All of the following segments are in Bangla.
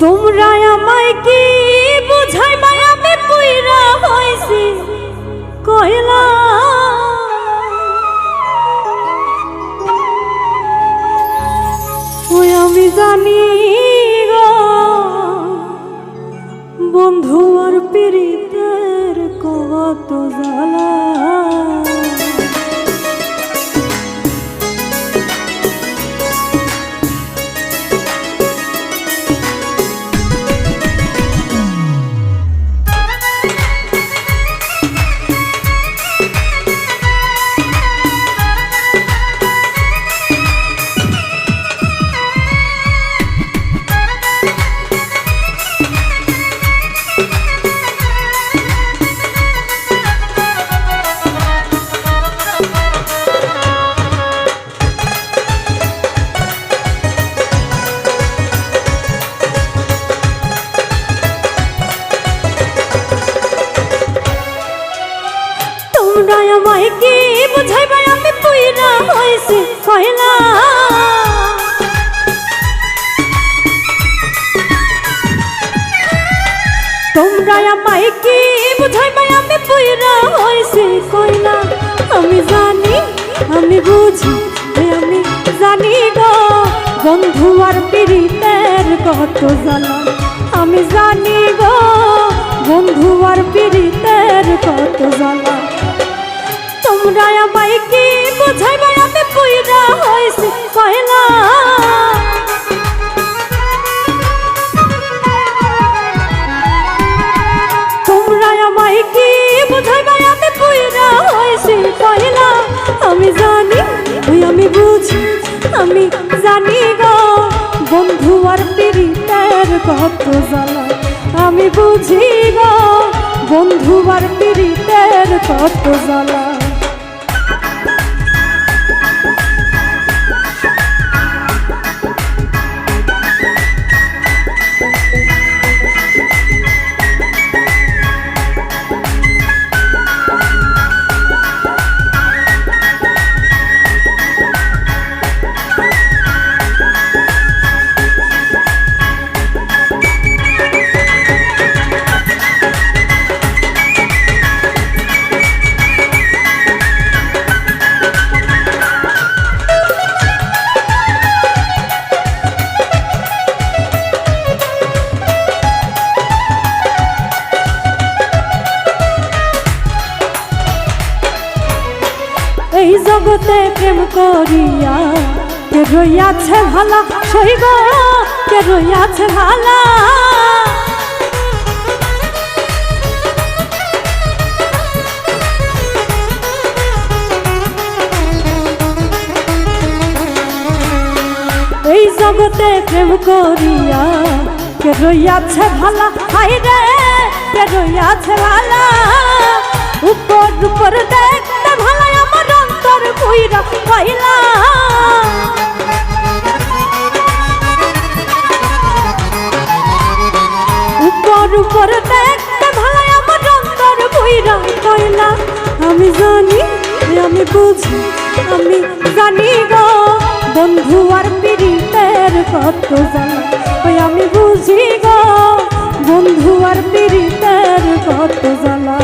তোমরা আমায় কি বুঝাই মায়ামে পুইরা হইছি? কইলা। ওই আমি জানি তোমরা আমায় কি বুঝাইবা? আমি পুইরা হইছি কয়লা। তোমরা আমায় কি বুঝাইবা? আমি পুইরা হইছি কয়লা। আমি জানি, আমি বুঝি আমি জানি গো। বন্ধু আর পীড়িতের কত জ্বালা। আমি জানি গো। বন্ধু আর পীড়িতের কত জ্বালা। তোমরা আমায় কি বুঝাইবা আমি পুইরা হইছি? কয়লা তোমরা আমায় কি বুঝাইবা আমি পুইরা হইছি? কয়লা আমি জানি, ওই আমি বুঝি, আমি জানি গো। বন্ধু আর পীড়িতের কত জ্বালা। আমি বুঝি গো, বন্ধু আর পীড়িতের কত জ্বালা। এই জগতে প্রেম করিয়া, কে রইয়াছে ভালা সইব কে রইয়াছে ভালা। এই জগতে প্রেম করিয়া, কে রইয়াছে ভালা হাই রে, কে রইয়াছে ভালা। উপর উপর অন্তর পাইলা উপর উপর দেখতে ভালা আমার অন্তর কইরা পাইলা আমি জানি, আমি বুঝি, আমি জানি গো। বন্ধু আর পীড়িতের কত জ্বালা ওই আমি বুঝি গো, বন্ধু আর পীড়িতের কত জ্বালা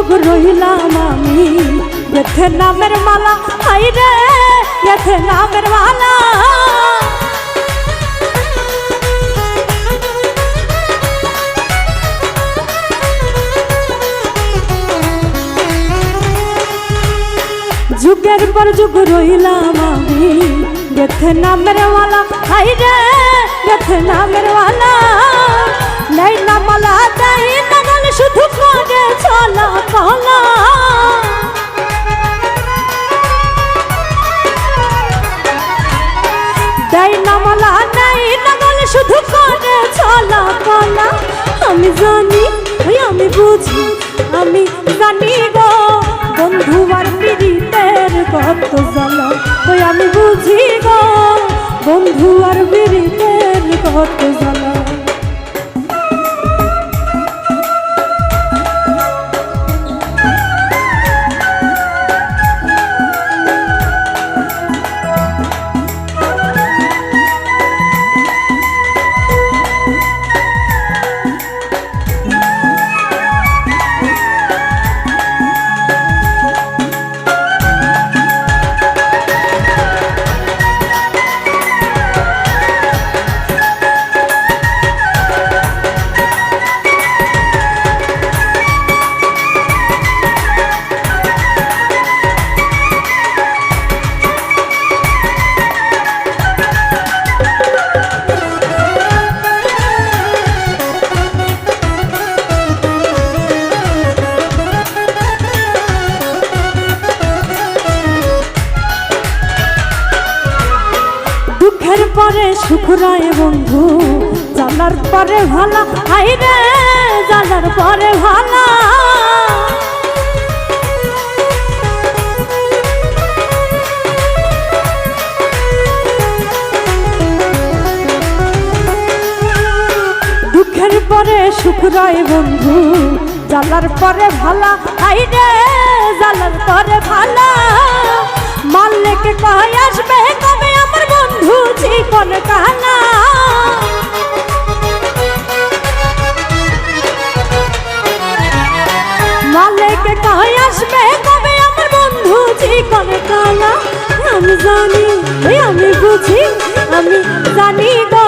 যুগ রহিলাম আমি গেথে নামের মালা হাই রে গেথে নামের মালা যুগের পর যুগ রইলাম আমি গেথে নামের মালা হাই রে গেছে নামের ওয়ালা নেই না মালা দেয় শুধু করে চলা কলা। দেয় না মালা নেই না গাল, শুধু করে চলা কলা। আমি জানি আমি বুঝি, আমি জানি গো। বন্ধু আর পীড়িতের কত জ্বালা, ওই আমি বুঝি গো। বন্ধু আর পীড়িতের কত জ্বালা। পরে সুখ রয় বন্ধু, জানার পরে ভালা হাই রে, জানার পরে ভালা। দুঃখের পরে সুখ রয় বন্ধু জালার পরে ভালা হাই রে জালার পরে ভালা। মাল্লেকে কয় আসবে কবে? বন্ধু জীবন কালা মাল্লেকে কয় আসবে কবে আমার বন্ধু জীবন কালা আমি জানি আমি বুঝি, আমি জানি গো।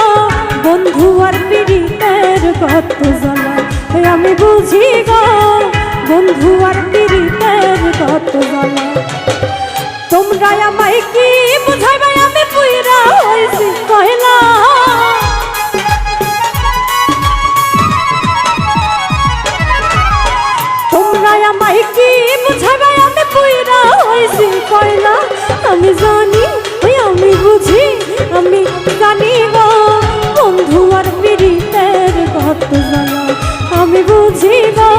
বন্ধু আর পীড়িতের কত জ্বালা আমি বুঝি গো। বন্ধু আর পীড়িতের কত জ্বালা। হইছি কয়লা আমি জানি, ওই আমি বুঝি, আমি জানি গো বন্ধু আর পীড়িতের কত জ্বালা, আমি বুঝি গো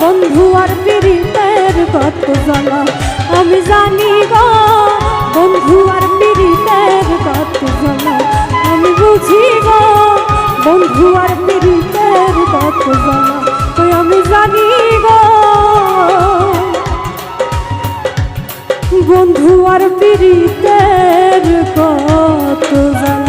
বন্ধু আর পীড়িতের কত জ্বালা, আমি জানি গো বন্ধু আর পীড়িতের কত জ্বালা, আমি বুঝি গো বন্ধু আর পীড়িতের কত জ্বালা আমি জানি গো বন্ধু আর পীড়িতের কত জ্বালা